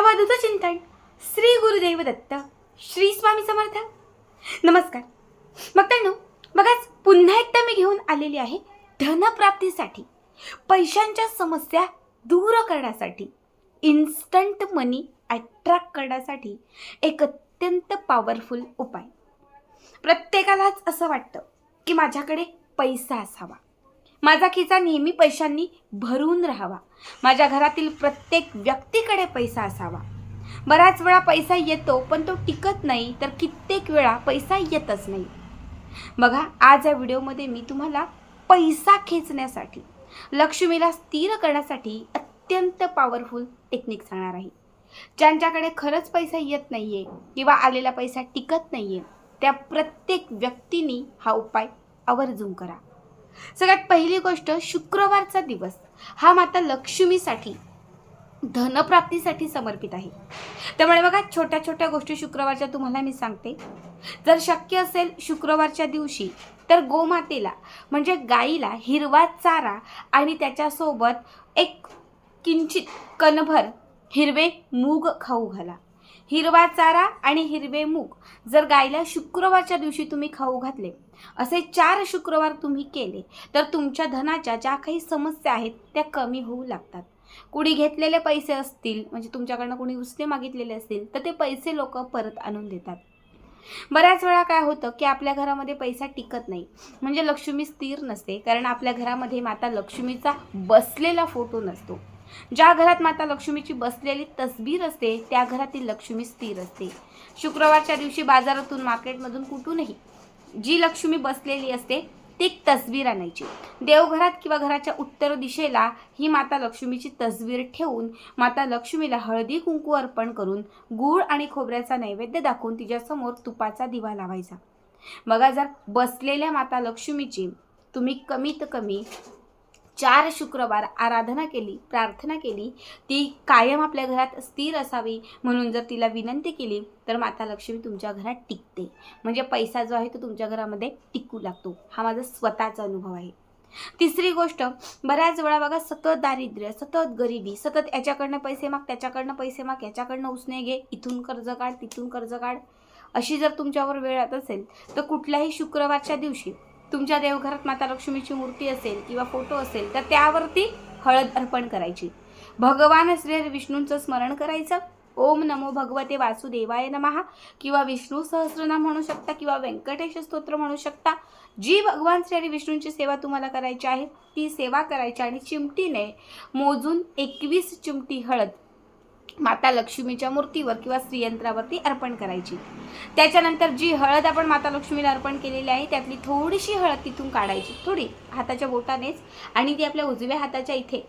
भावादूत चिंतन. श्री गुरुदेव दत्त श्री स्वामी समर्थ. नमस्कार. मग त्यांनो बघाच पुन्हा एकदा मी घेऊन आलेली आहे धनप्राप्तीसाठी पैशांच्या समस्या दूर करण्यासाठी इन्स्टंट मनी अट्रॅक्ट करण्यासाठी एक अत्यंत पॉवरफुल उपाय. प्रत्येकालाच असं वाटतं की माझ्याकडे पैसा असावा. माझा खिचा नेहमी पैशांनी भरून राहावा. माझ्या घरातील प्रत्येक व्यक्तीकडे पैसा असावा. बऱ्याच वेळा पैसा येतो पण तो टिकत नाही तर कित्येक वेळा पैसा येतच नाही. बघा आज या व्हिडिओमध्ये मी तुम्हाला पैसा खेचण्यासाठी लक्ष्मीला स्थिर करण्यासाठी अत्यंत पॉवरफुल टेक्निक सांगणार आहे. ज्यांच्याकडे खरंच पैसा येत नाही आहे किंवा आलेला पैसा टिकत नाही आहे त्या प्रत्येक व्यक्तीने हा उपाय आवर्जून करा. सगळ्यात पहिली गोष्ट शुक्रवारचा दिवस. हा माता लक्ष्मीसाठी धनप्राप्तीसाठी समर्पित आहे. त्यामुळे बघा छोट्या छोट्या गोष्टी शुक्रवारच्या तुम्हाला मी सांगते. जर शक्य असेल शुक्रवारच्या दिवशी तर गोमातेला म्हणजे गाईला हिरवा चारा आणि त्याच्यासोबत एक किंचित कणभर हिरवे मूग खाऊ घाला. हिरवा चारा आणि हिरवे मूग जर गायला शुक्रवारच्या दिवशी तुम्ही खाऊ घातले असे चार शुक्रवार तुम्ही केले तर तुमच्या धनाच्या ज्या काही समस्या आहेत त्या कमी होऊ लागतात. कुणी घेतलेले पैसे असतील म्हणजे तुमच्याकडनं कुणी उसने मागितलेले असतील तर ते पैसे लोक परत आणून देतात. बऱ्याच वेळा काय होतं की आपल्या घरामध्ये पैसा टिकत नाही. म्हणजे लक्ष्मी स्थिर नसते कारण आपल्या घरामध्ये माता लक्ष्मीचा बसलेला फोटो नसतो. ज्या घरात माता लक्ष्मीची बसलेली तसबीर असते त्या घरातील लक्ष्मी स्थिर असते. शुक्रवारच्या दिवशी बाजारातून मार्केटमधून कुठूनही जी लक्ष्मी बसलेली असते ती तसबीर आणायची. देवघरात किंवा घराच्या उत्तर दिशेला ही माता लक्ष्मीची तसबीर ठेवून माता लक्ष्मीला हळदी कुंकू अर्पण करून गूळ आणि खोबऱ्याचा नैवेद्य दाखवून तिच्यासमोर तुपाचा दिवा लावायचा. बघा जर बसलेल्या माता लक्ष्मीची तुम्ही कमीत कमी चार शुक्रवार आराधना केली प्रार्थना केली ती कायम आपल्या घरात स्थिर असावी म्हणून जर तिला विनंती केली तर माता लक्ष्मी तुमच्या घरात टिकते. म्हणजे पैसा जो आहे तो तुमच्या घरामध्ये टिकू लागतो. हा माझा स्वतःचा अनुभव आहे. तिसरी गोष्ट बऱ्याच वेळा बघा सतत दारिद्र्य सतत गरिबी सतत याच्याकडनं पैसे माग त्याच्याकडनं पैसे माग याच्याकडनं उसने घे इथून कर्ज काढ तिथून कर्ज काढ. अशी जर तुमच्यावर वेळ येत असेल तर कुठल्याही शुक्रवारच्या दिवशी तुमच्या देवघरात माता लक्ष्मीची मूर्ती असेल किंवा फोटो असेल तर त्यावरती हळद अर्पण करायची. भगवान श्री विष्णूंचं स्मरण करायचं. ओम नमो भगवते वासुदेवाय नमहा किंवा विष्णू सहस्रनाम म्हणू शकता किंवा व्यंकटेश स्तोत्र म्हणू शकता. जी भगवान श्री हरी विष्णूंची सेवा तुम्हाला करायची आहे ती सेवा करायची आणि चिमटीने मोजून एकवीस चिमटी हळद माता लक्ष्मीच्या मूर्तीवर किंवा श्रीयंत्रावरती अर्पण करायची. त्याच्यानंतर जी हळद आपण माता लक्ष्मीला अर्पण केलेली आहे त्यातली थोडीशी हळद तिथून काढायची. थोडी हाताच्या बोटानेच आणि ती आपल्या उजव्या हाताच्या इथे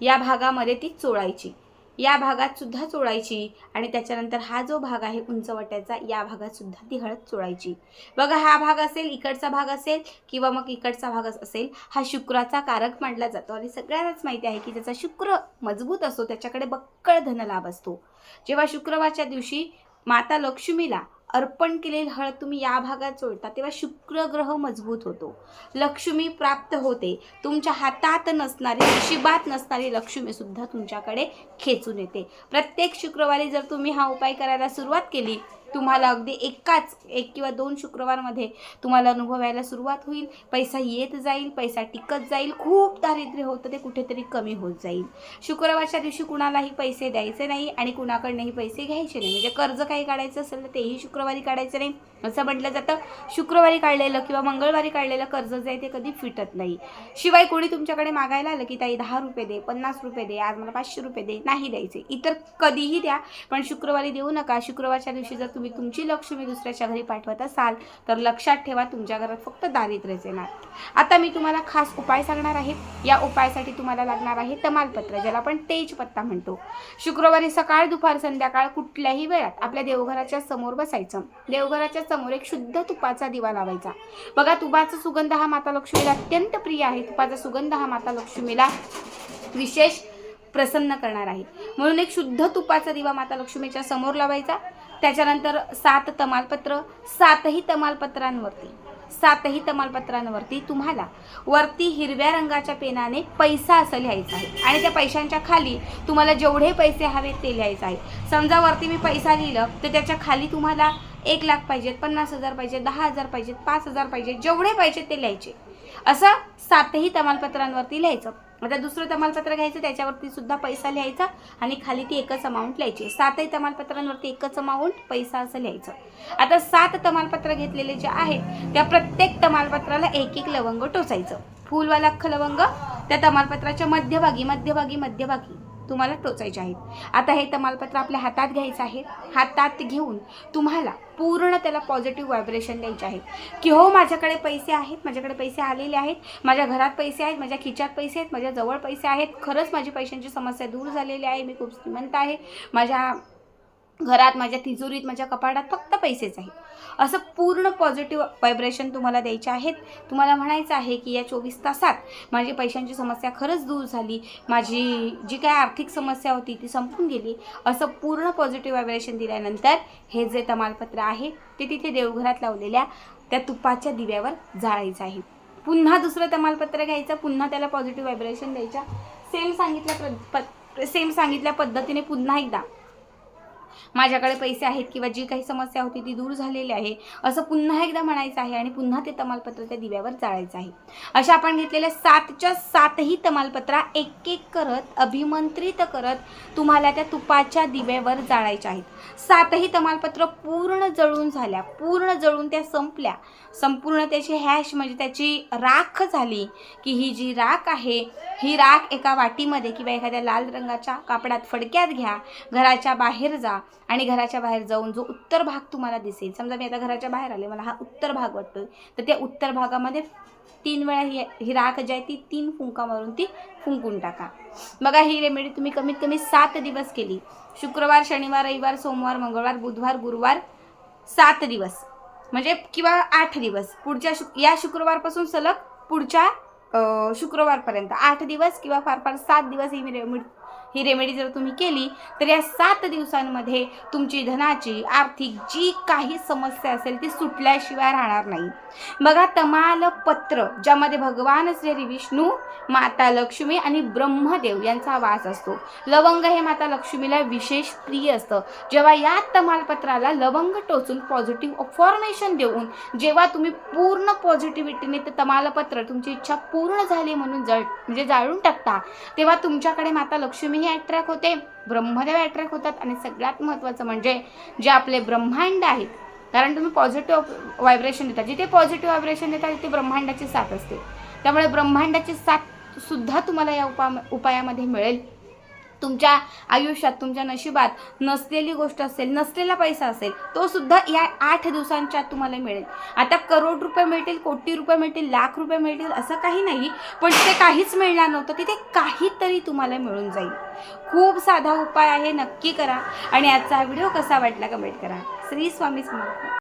या भागामध्ये ती चोळायची. या भागात सुद्धा चोळायची आणि त्याच्यानंतर हा जो भाग आहे उंचवट्याचा या भागात सुद्धा ती हळद चोळायची. बघा हा भाग असेल इकडचा भाग असेल किंवा मग इकडचा भाग असेल हा शुक्राचा कारक मानला जातो आणि सगळ्यांनाच माहिती आहे की त्याचा शुक्र मजबूत असतो त्याच्याकडे बक्कळ धनलाभ असतो. जेव्हा शुक्रवारच्या दिवशी माता लक्ष्मीला अर्पण केलेली हळद तुम्ही या भागात चोळता तेव्हा शुक्र ग्रह मजबूत होतो. लक्ष्मी प्राप्त होते. तुमच्या हातात नसणारी नशिबात नसणारी लक्ष्मीसुद्धा तुमच्याकडे खेचून येते. प्रत्येक शुक्रवारी जर तुम्ही हा उपाय करायला सुरुवात केली तुम्हाला अगदी एकाच एक किंवा दोन शुक्रवारमध्ये तुम्हाला अनुभव यायला सुरुवात होईल. पैसा येत जाईल पैसा टिकत जाईल. खूप दारिद्र्य होतं ते कुठेतरी कमी होत जाईल. शुक्रवारच्या दिवशी कुणालाही पैसे द्यायचे नाही आणि कुणाकडनंही पैसे घ्यायचे नाही. म्हणजे कर्ज काही काढायचं असेल तर तेही शुक्रवारी काढायचं नाही. असं म्हटलं जातं. शुक्रवारी काढलेलं किंवा मंगळवारी काढलेलं कर्ज जे आहे ते कधी फिटत नाही. शिवाय कोणी तुमच्याकडे मागायला आलं की ताई दहा रुपये दे पन्नास रुपये दे आज मला पाचशे रुपये दे नाही द्यायचे. इतर कधीही द्या पण शुक्रवारी देऊ नका. शुक्रवारच्या दिवशी जर तुम्ही तुम्ही तुमची लक्ष्मी दुसऱ्याच्या घरी पाठवत असाल तर लक्षात ठेवा तुमच्या घरात फक्त दारिद्र्यच येणार. आता मी तुम्हाला खास उपाय सांगणार आहे. या उपायासाठी तुम्हाला लागणार आहे तमालपत्र ज्याला आपण तेजपत्ता म्हणतो. शुक्रवारी सकाळ दुपार संध्याकाळ कुठल्याही वेळात आपल्या देवघराच्या समोर बसायचं. देवघराच्या समोर एक शुद्ध तुपाचा दिवा लावायचा. बघा तुपाचा सुगंध हा माता लक्ष्मीला अत्यंत प्रिय आहे. तुपाचा सुगंध हा माता लक्ष्मीला विशेष प्रसन्न करणार आहे. म्हणून एक शुद्ध तुपाचा दिवा माता लक्ष्मीच्या समोर लावायचा. त्याच्यानंतर सात तमालपत्र सातही तमालपत्रांवरती सातही तमालपत्रांवरती तुम्हाला वरती हिरव्या रंगाच्या पेनाने पैसा असं लिहायचा आहे. आणि त्या पैशांच्या खाली तुम्हाला जेवढे पैसे हवेत ते लिहायचं आहे. समजा वरती मी पैसा लिहिलं तर त्याच्याखाली तुम्हाला एक लाख पाहिजेत पन्नास हजार पाहिजे दहा हजार पाहिजेत पाच हजार पाहिजे जेवढे पाहिजेत ते लिहायचे. असं सातही तमालपत्रांवरती लिहायचं. आता दुसरं तमालपत्र घ्यायचं त्याच्यावरती सुद्धा पैसा लिहायचा आणि खाली ती एकच अमाऊंट लिहायची. सातही तमालपत्रांवरती एकच अमाऊंट पैसा असं लिहायचं. आता सात तमालपत्र घेतलेले जे आहेत त्या प्रत्येक तमालपत्राला एक एक लवंग टोचायचं. फुलवाला अख्खं लवंग त्या तमालपत्राच्या मध्यभागी मध्यभागी मध्यभागी. तुम्हाला टोचायचे आहेत. आता हे तमालपत्र आपल्या हातात घ्यायचं आहे. हातात घेऊन तुम्हाला पूर्ण त्याला पॉझिटिव्ह व्हायब्रेशन द्यायचे आहे. की हो माझ्याकडे पैसे आहेत माझ्याकडे पैसे आलेले आहेत माझ्या घरात पैसे आहेत माझ्या खिच्यात पैसे आहेत माझ्या जवळ पैसे आहेत. खरंच माझी पैशांची समस्या दूर झालेली आहे. मी खूप श्रीमंत आहे. माझ्या घरात माझ्या तिजोरीत माझ्या कपाटात फक्त पैसेच आहेत. असं पूर्ण पॉझिटिव्ह व्हायब्रेशन तुम्हाला द्यायचे आहेत. तुम्हाला म्हणायचं आहे की या चोवीस तासात माझी पैशांची समस्या खरंच दूर झाली. माझी जी काय आर्थिक समस्या होती ती संपून गेली. असं पूर्ण पॉझिटिव्ह व्हायब्रेशन दिल्यानंतर हे जे तमालपत्र आहे ते तिथे देवघरात लावलेल्या त्या तुपाच्या दिव्यावर जाळायचं आहे. पुन्हा दुसरं तमालपत्र घ्यायचं पुन्हा त्याला पॉझिटिव्ह व्हायब्रेशन द्यायच्या सेम सांगितल्या प्र सेम सांगितल्या पद्धतीने पुन्हा एकदा माझ्याकडे पैसे आहेत किंवा जी काही समस्या होती ती दूर झालेली आहे असं पुन्हा एकदा म्हणायचं आहे आणि पुन्हा ते तमालपत्र त्या दिव्यावर जाळायचं आहे. अशा आपण घेतलेल्या सातच्या सातही तमालपत्रा एक एक करत अभिमंत्रित करत तुम्हाला त्या तुपाच्या दिव्यावर जाळायच्या आहेत. सातही तमालपत्र पूर्ण जळून झाल्या पूर्ण जळून त्या संपल्या. संपूर्ण त्याची हॅश म्हणजे त्याची राख झाली की ही जी राख आहे ही राख एका वाटीमध्ये किंवा एखाद्या लाल रंगाच्या कापडात फडक्यात घ्या घराच्या बाहेर जा आणि घराच्या बाहेर जाऊन जो उत्तर भाग तुम्हाला दिसेल समजा मी आता घराच्या बाहेर आले मला हा उत्तर भाग वाटतोय तर त्या उत्तर भागामध्ये तीन वेळा ही ही राख जी आहे ती तीन फुंका मारून ती फुंकून टाका. बघा ही रेमेडी तुम्ही कमीत कमी सात दिवस केली. शुक्रवार शनिवार रविवार सोमवार मंगळवार बुधवार गुरुवार सात दिवस. म्हणजे किंवा आठ दिवस. पुढच्या शुक या शुक्रवारपासून सलग पुढच्या शुक्रवारपर्यंत. आठ दिवस किंवा फार फार सात दिवस ही रेमेडी ही रेमेडी जर तुम्ही केली तर या सात दिवसांमध्ये तुमची धनाची आर्थिक जी काही समस्या असेल ती सुटल्याशिवाय राहणार नाही. बघा तमालपत्र ज्यामध्ये भगवान श्री विष्णू माता लक्ष्मी आणि ब्रह्मदेव यांचा वास असतो. लवंग हे माता लक्ष्मीला विशेष प्रिय असतं. जेव्हा या तमालपत्राला लवंग टोचून पॉझिटिव्ह फॉर्मेशन देऊन जेव्हा तुम्ही पूर्ण पॉझिटिव्हिटीने ते तमालपत्र तुमची इच्छा पूर्ण झाली म्हणून जळ म्हणजे जाळून टाकता तेव्हा तुमच्याकडे माता लक्ष्मी लक्ष्मीही अट्रॅक्ट होते ब्रह्मदेव अट्रॅक्ट होतात आणि सगळ्यात महत्त्वाचं म्हणजे जे आपले ब्रह्मांड आहेत कारण तुम्ही पॉझिटिव्ह व्हायब्रेशन देता. जिथे पॉझिटिव्ह व्हायब्रेशन देता तिथे ब्रह्मांडाची साथ असते. त्यामुळे ब्रह्मांडाची साथ सुद्धा तुम्हाला या उपा उपायामध्ये मिळेल. तुमच्या आयुष्यात तुमच्या नशिबात नसलेली गोष्ट असेल नसलेला पैसा असेल तो सुद्धा या आठ दिवसांच्या आत तुम्हाला मिळेल. आता करोड रुपये मिळतील कोटी रुपये मिळतील लाख रुपये मिळतील असं काही नाही. पण तिथे काहीच मिळणार नव्हतं तिथे काहीतरी तुम्हाला मिळून जाईल. खूप साधा उपाय आहे नक्की करा. आणि आजचा हा व्हिडिओ कसा वाटला कमेंट करा. श्री स्वामी समर्थ.